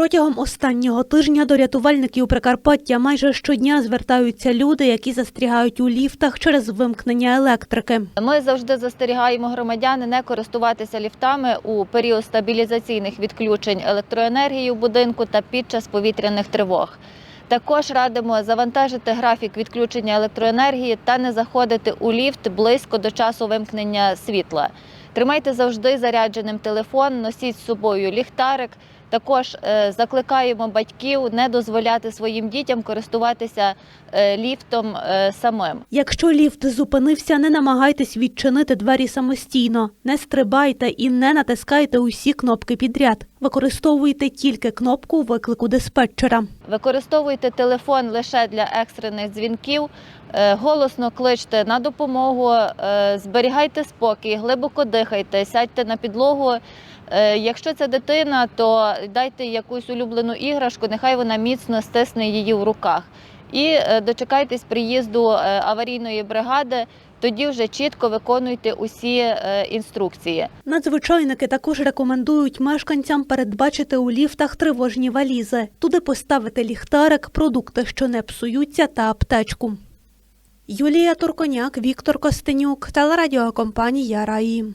Протягом останнього тижня до рятувальників Прикарпаття майже щодня звертаються люди, які застрягають у ліфтах через вимкнення електрики. Ми завжди застерігаємо громадян не користуватися ліфтами у період стабілізаційних відключень електроенергії в будинку та під час повітряних тривог. Також радимо завантажити графік відключення електроенергії та не заходити у ліфт близько до часу вимкнення світла. Тримайте завжди зарядженим телефон, носіть з собою ліхтарик. Також е, закликаємо батьків не дозволяти своїм дітям користуватися е, ліфтом е, самим. Якщо ліфт зупинився, не намагайтесь відчинити двері самостійно, не стрибайте і не натискайте усі кнопки підряд. Використовуйте тільки кнопку виклику диспетчера. Використовуйте телефон лише для екстрених дзвінків, голосно кличте на допомогу, зберігайте спокій, глибоко дихайте, сядьте на підлогу. Якщо це дитина, то дайте якусь улюблену іграшку, нехай вона міцно стисне її в руках. І е, дочекайтесь приїзду е, аварійної бригади, тоді вже чітко виконуйте усі е, інструкції. Надзвичайники також рекомендують мешканцям передбачити у ліфтах тривожні валізи. Туди поставити ліхтарик, продукти, що не псуються, та аптечку. Юлія Турконяк, Віктор Костенюк, телерадіокомпанія Раї.